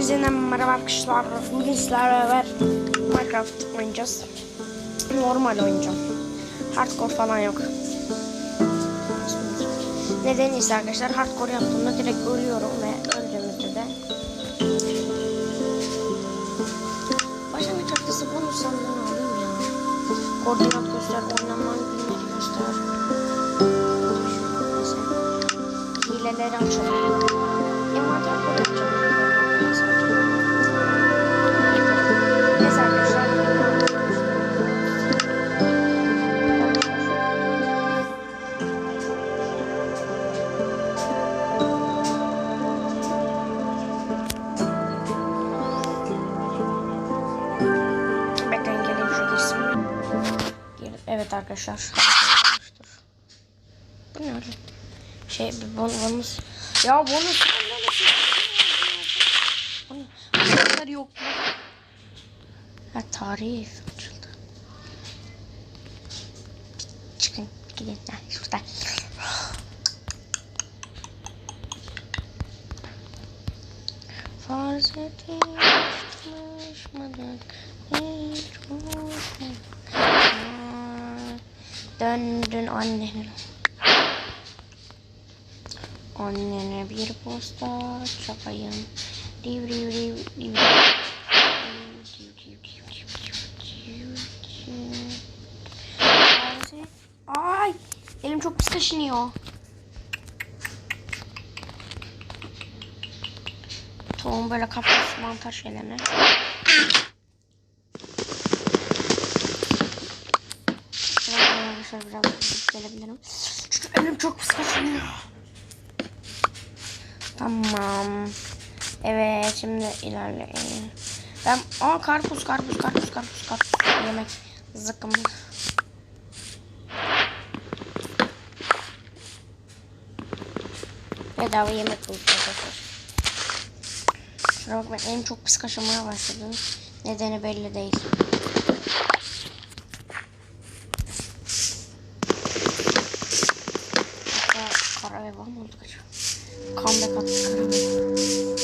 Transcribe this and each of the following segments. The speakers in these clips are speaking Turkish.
Hepinize merhaba arkadaşlar. Bugün sizlerle beraber Minecraft oynayacağız. Normal oynayacağım. Hardcore falan yok. Nedeni ise arkadaşlar hardcore yaptığımda direkt ölüyorum ve öldüğümüzde de Başlangıç haritası bulursam ben alayım ya. Koordinat göster, oynanma günleri göster. Hileleri açalım. Envanter kod yapacağım. Evet arkadaşlar. Bu ne öyle? Şey bonus. Ya bonus. Bu ne? Bu kadar yok. Ha tarih annene Annene bir posta? Çakayım Div div div div. Ay elim çok pis kaşınıyor. Tohum böyle kapatmış mantar şeylerine. Şuradan arkadaşlar biraz gelebilirim. Çünkü elim çok pis kaşınıyor. Tamam. Evet şimdi ilerleyelim. Ben aa karpuz karpuz karpuz karpuz karpuz yemek zıkkım. Bedava yemek bulduk arkadaşlar. Şuna bak ben elim çok pis kaşımaya başladı. Nedeni belli değil. Acaba? Comeback attık kara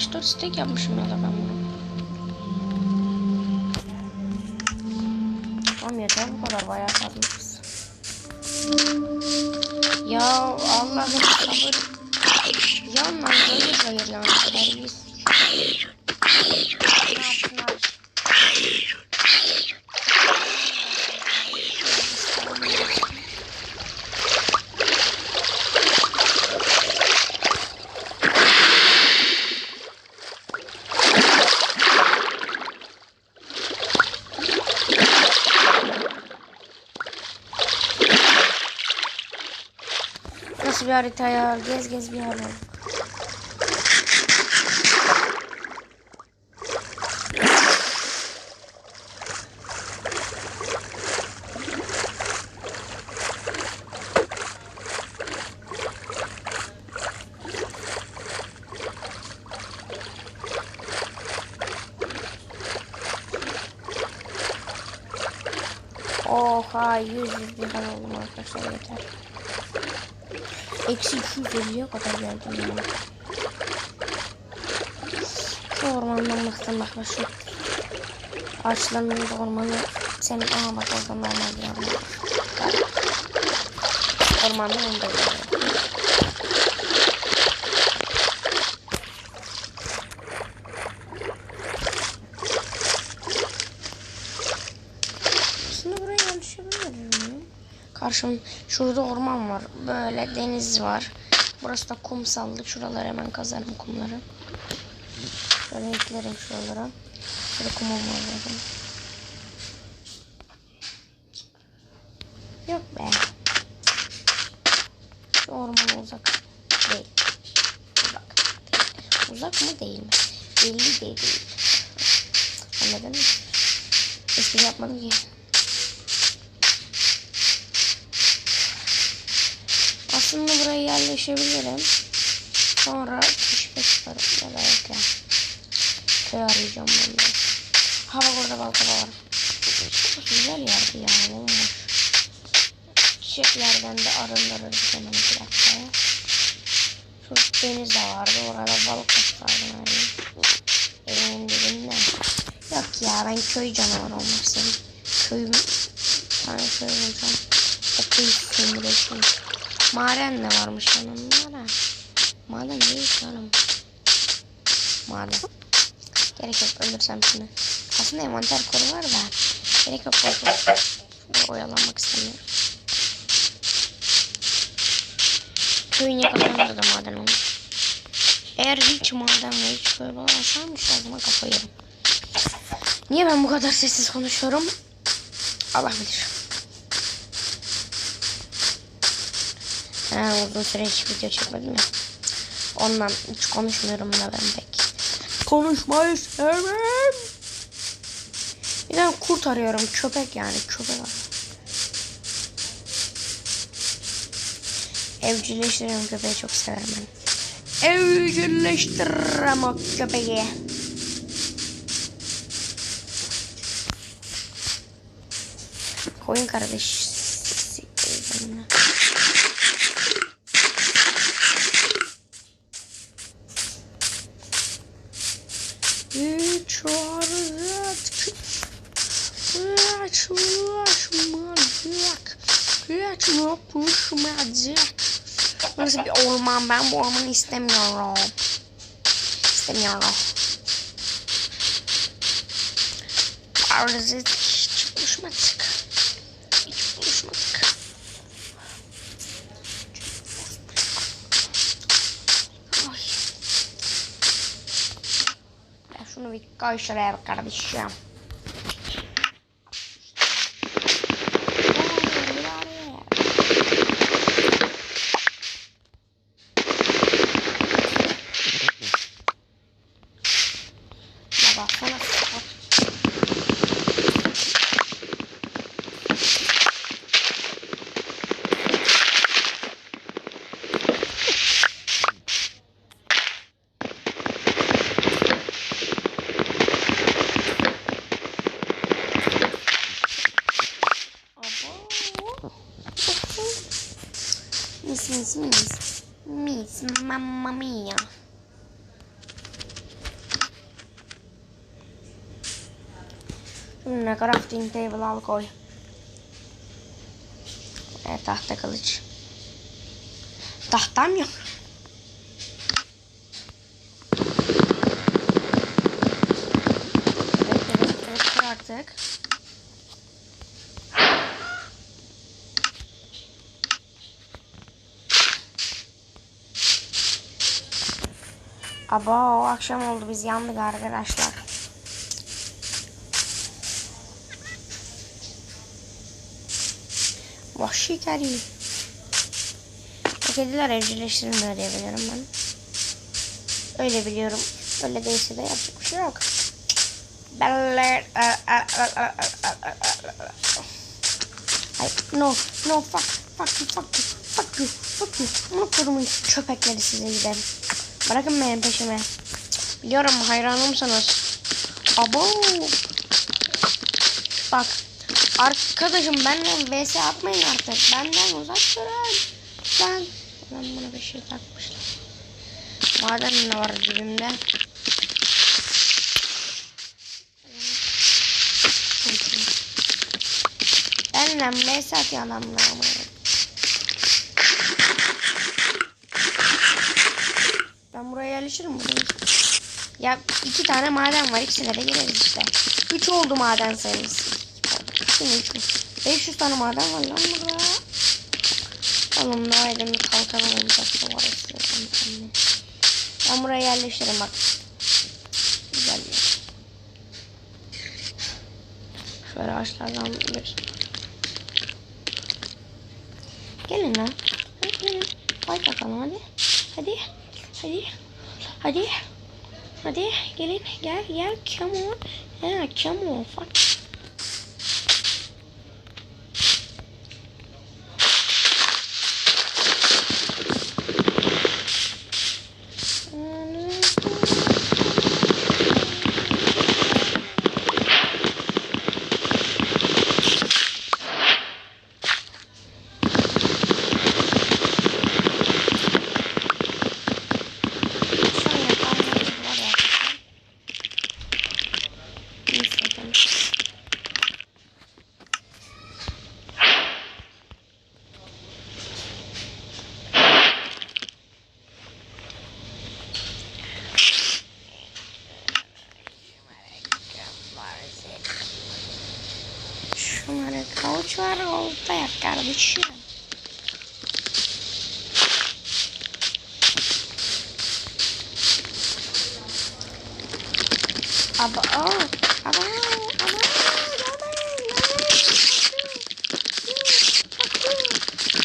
64 stack yapmışım ya da ben bunu. Bir harita ya? Gez gez bir harita. Oha 100 100 birden oldum arkadaşlar yeter. Eksi 250'ye kadar geldim yani. Şu ormandan baktım bak bak şu. Ağaçların ormanı senin aha bak orada normal bir orman var. Galiba. Ormanda onu da görüyorum. Aslında buraya yanlışabilirim. Karşım şurada orman var. Böyle deniz var. Burası da kumsallık. Şuraları hemen kazarım kumları. Şöyle eklerim şuralara. Şurada kumum var zaten. Yok be. Şu orman uzak. Değil. Uzak. Değil. Uzak mı değil mi? Belli değil. değil. Anladın mı? Espri yapmadım ki. Aslında buraya yerleşebilirim. Sonra keşfe çıkarım ya da yok ya. Köy arayacağım ben. Ha bak orada balkaba var. Çok güzel yerdi ya. Olmuş. Çiçeklerden de arındırırız hemen bir dakika. Şurada deniz de vardı. Orada balık tutardım yani. Evimin dibinde. Yok ya ben köy canavarı olmak istedim. Köyüm. Bir tane köy olacağım. O köy sömüreceğim. Maden de varmış yanımda da. Maden değil oğlum. Maden. Gerek yok öldürsem şimdi. Aslında envanter koru var da. Gerek yok korku. Oyalanmak istemiyorum. Köyün yakınlarında da maden olmuş. Eğer hiç maden ve hiç köy bulamazsam o zaman kafayı yerim. Niye ben bu kadar sessiz konuşuyorum? Allah bilir. Ha, uzun süre hiç video çekmedim ya. Ondan hiç konuşmuyorum da ben pek. Konuşmayı sevmem. Bir de kurt arıyorum. Köpek yani. Köpek arıyorum. Evcilleştiriyorum köpeği çok severim ben. Evcilleştiririm o köpeği. Koyun kardeş. Uğraşmayacak. Hiç yapışmayacak. Burası bir orman. Ben bu ormanı istemiyorum. İstemiyorum. Arızı hiç buluşmadık. Hiç koy şuraya bak kardeşim. Crafting table al koy. E, tahta kılıç. Tahtam yok. Evet, evet, evet, kır artık. Aba akşam oldu biz yandık arkadaşlar. Vahşi kedi. Kediler evcilleştirilmiyor diye biliyorum ben. Öyle biliyorum. Öyle değilse de yapacak bir şey yok. Ay, no, no, fuck, fuck you, fuck you, fuck you, fuck you. Bunu kurumun köpekleri size giderim. Bırakın benim peşime. Biliyorum hayranımsınız. Abo. Bak. Arkadaşım benden vs atmayın artık. Benden uzak durun. Ben. Ben buna bir şey takmışlar. Maden ne var cebimde? Benden vs atıyor adamlar ama. Ben buraya yerleşirim mi? Ya iki tane maden var. İkisine de gireriz işte. Üç oldu maden sayımız. Şimdi üç mü? 500 tane maden var lan burada. Oğlum daha elimde kalkan olacaktı var istiyorum. Ben buraya yerleşirim bak. Güzel yer. Şöyle ağaçlardan bir. Gelin lan. Hadi gelin. Hadi bakalım hadi. Hadi. Hadi. Hadi. Hadi gelin gel gel come on. Yeah, come on. Fuck. Şu an yapağımız var ya. Neyse bakalım. Olta yap kardeşim. Aba, aa, aba, aba,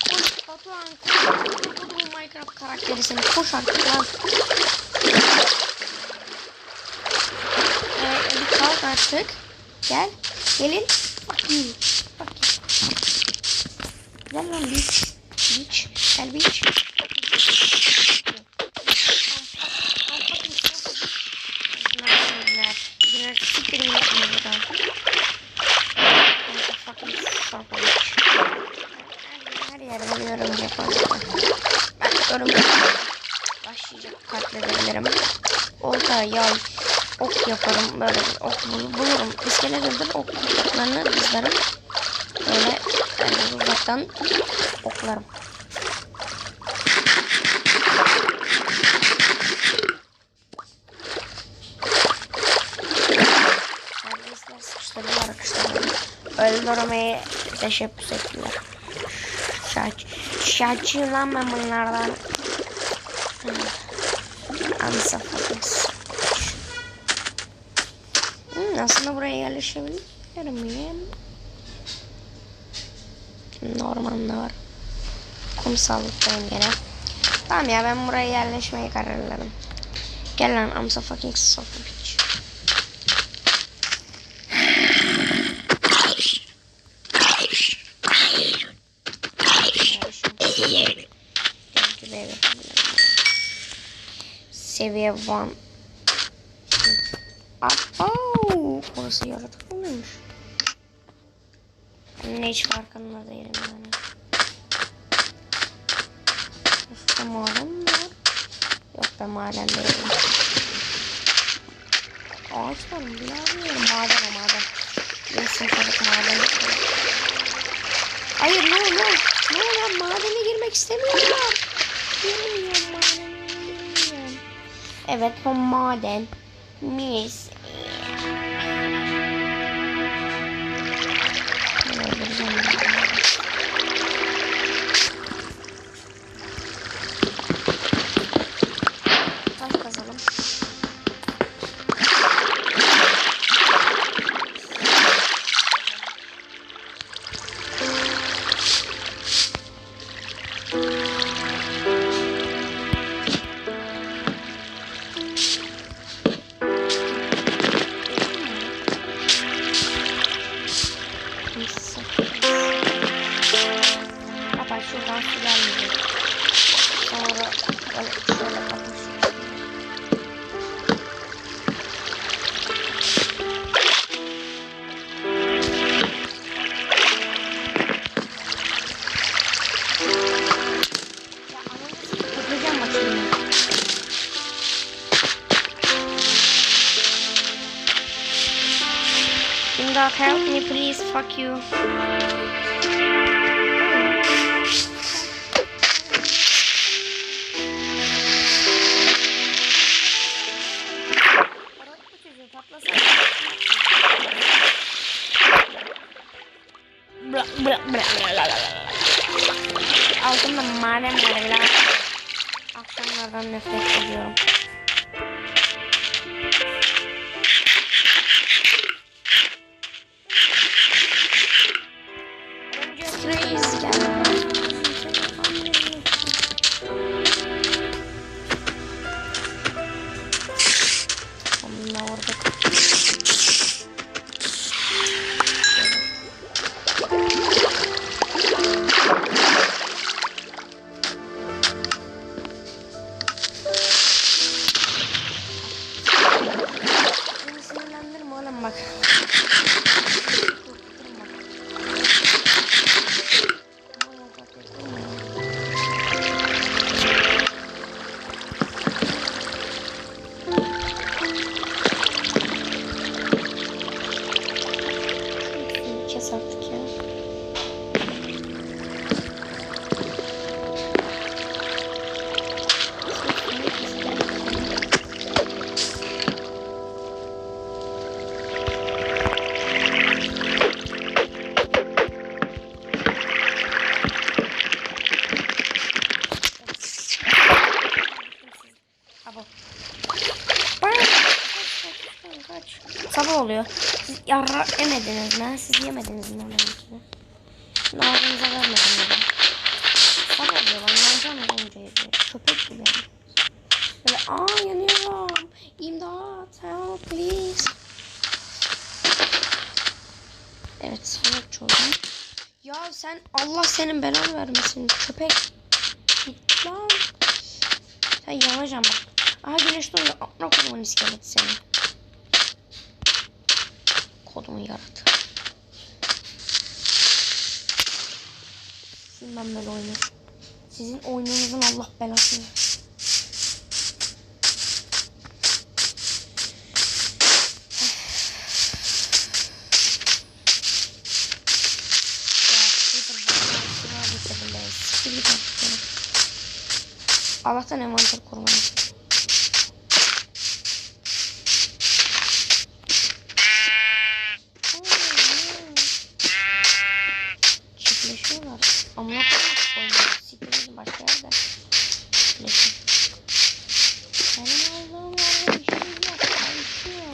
Koş Batuhan. Kodumun Minecraft karakteri seni. Koş artık lan. Ee, bir kalk. Gel. Gelin. Bak you. Bak you. Gel lan beach. Beach. Gel sarpalıç. Her yerde buluyorum Japon'da. Ben örümcek başlayacak katledebilirim. Olta, yay, ok yaparım böyle ok bul bulurum. İskele döndür oklarını dizlerim. Böyle yani uzaktan oklarım. Neredeyse sıkıştırdılar arkadaşlar. Öldürmeye teşebbüs ettiler. Şaç, şaçıyım lan ben bunlardan. Ansa fucking Hmm, aslında buraya yerleşebilirim Ormanda var. Kumsallıktayım gene. Tamam ya ben buraya yerleşmeye kararladım. Gel lan I'm so fucking so bitch. Seviye 1. Oh, burası yaratık olmuş. De hiç farkında değilim yani. Şurada maden var? Yok be maden değil. Ağaç var mı? Bilmiyorum. Maden o maden. Neyse çocuk madene Hayır ne ne ne lan madene girmek istemiyorum. Girmiyorum madene. Evet bu maden. Mis. Ben Help me please fuck you. Yarra yemediniz mi? Siz yemediniz mi benimkini? Şimdi ağzınıza vermedim dedim. Sabah oluyor ben yanacağım ya önce yedi. Köpek gibi. Böyle aa yanıyorum. İmdat help please. Evet salak çocuğum. Ya sen Allah senin belanı vermesin köpek. Git lan. Sen yanacaksın bak. Aha güneş doğuyor. Amına kodumun iskeleti seni. Kodumun yaratı. Şimdi ben böyle oynuyorum. Sizin oyununuzun Allah belasını. Ya, Twitter bana bitirdim be. Siktir git artık ya. Allah'tan envanter korumayı. Çiftleşiyorlar. Amına koyayım oynuyor. Siktirin başka yerde. Çiftleşin. Benim olduğum yerde bir şey yok. Ben içiyorum.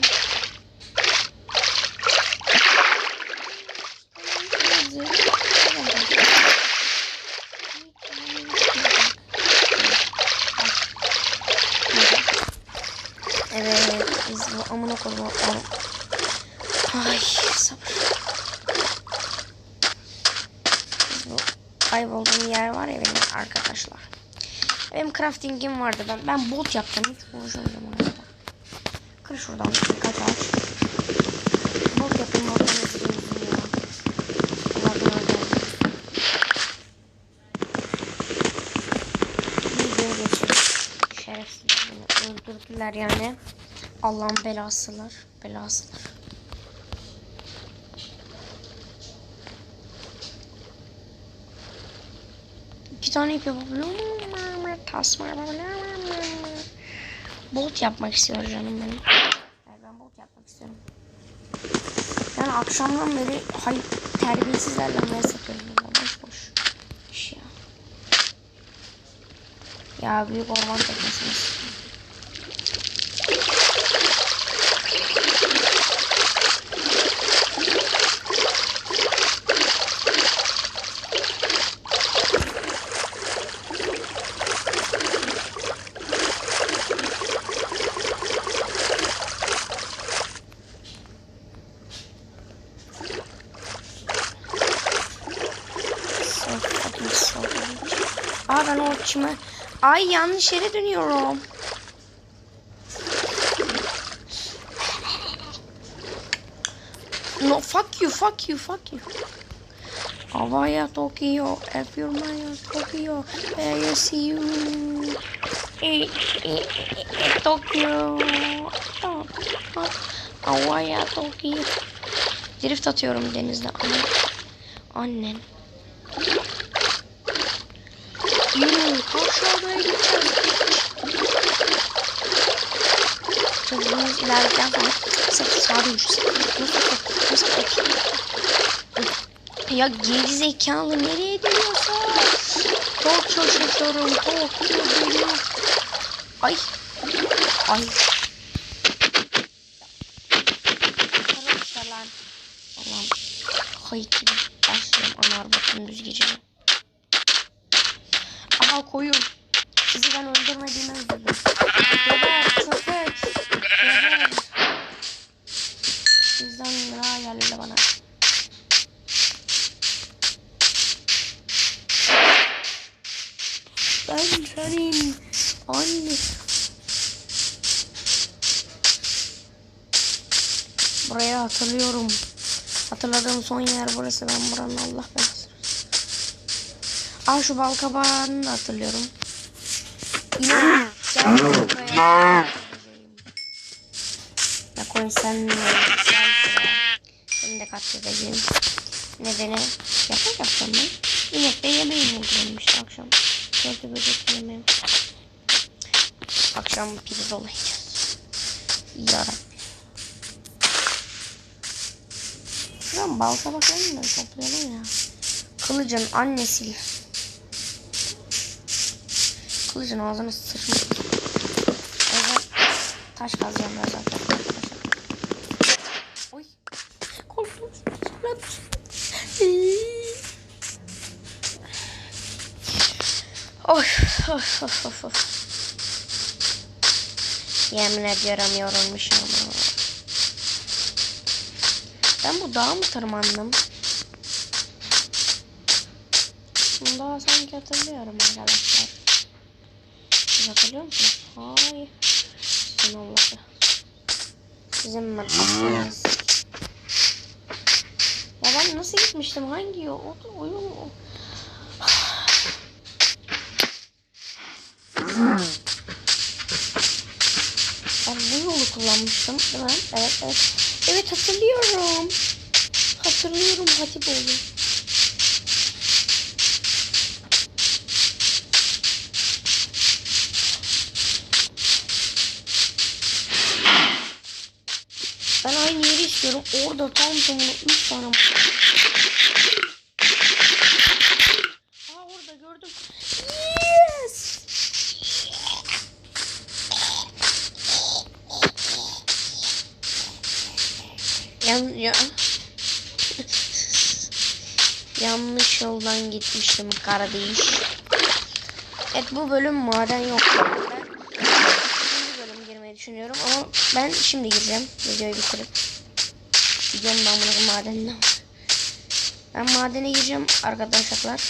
Evet, biz bu amına koyma. Ay sabır. Bu kaybolduğum yer var ya benim arkadaşlar. Benim crafting'im vardı ben. Ben bot yaptım. Hiç konuşamayacağım ona. Kır şuradan birkaç ağaç. Bot yapayım. Bottan ezileyim ya. Allah'ım öldürdüm. Videoya geçelim. Şerefsizler beni öldürdüler yani. Allah'ın belasılar. Belasılar. İki tane ip yapabiliyor muyum? Tasma yapabiliyor Bolt yapmak istiyor canım benim. Yani ben bolt yapmak istiyorum. Yani akşamdan beri hayır terbiyesizlerle maya satıyorum. Boş boş. İş ya. Ya büyük orman teknesiniz. Çime... Ay yanlış yere dönüyorum. No fuck you fuck you fuck you. Havaya Tokyo, yapıyorum Tokyo, where you see you. E, Tokyo. Havaya Tokyo. Drift atıyorum denizde. Anne. Annen. Yürü aşağıya gideceğiz. Çocuğumuz ilerledikten sonra sağ sağa dönüşürüz. Nasıl nasıl Ya geri zekalı nereye dönüyorsun? Çok şaşırtıyorum. Çok geliyor. Ay. Ay. Aha koyun. Sizi ben öldürmediğime üzüldüm. Geber köpek. Geber. Sizden lira geldi bana. Ben senin anne. Buraya hatırlıyorum. Hatırladığım son yer burası. Ben buranın Allah belasını. Aa şu bal kabağını da hatırlıyorum. Ya koy sen şuraya. Seni de katledeceğim. Nedeni yapak yapsam ben. İnek de yemeğim işte akşam. Kötü böcek yemeğim. Akşam pizza yiyeceğiz. Yarabbim. Şuradan bal kabaklarını da toplayalım ya. Kılıcın annesi. Kılıcın ağzına sıçmış. Yüzden taş kazacağım biraz zaten. Oy. Korktum. Oy. Of of of of. Yemin ediyorum yorulmuşum. Ben bu dağa mı tırmandım? Bunu daha sanki hatırlıyorum arkadaşlar. Siz hatırlıyor musunuz? Hayır. Sizin Allah'ı. Sizin aklınız. Ya ben nasıl gitmiştim? Hangi? O da oyun mu? Ben bu yolu kullanmıştım değil mi? Evet evet. Evet hatırlıyorum. Hatırlıyorum Hatipoğlu. Tam tamına 3 tane Aa orada gördüm. Yes! Yan, ya. Yanlış yoldan gitmişim kardeş. Evet bu bölüm maden yok. Ben ikinci bölüm girmeyi düşünüyorum ama ben şimdi gireceğim. Videoyu bitirip. Videonun damını madeninden. Ben madene gireceğim arkadaşlar.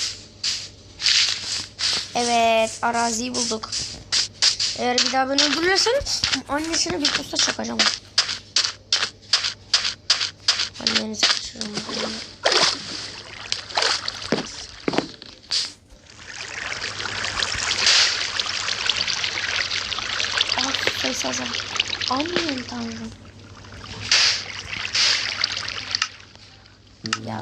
Evet araziyi bulduk. Eğer bir daha beni öldürürseniz annesine bir posta çakacağım. Annenizi kaçırırım. Ah sayısı azal. Amin tanrım. Ya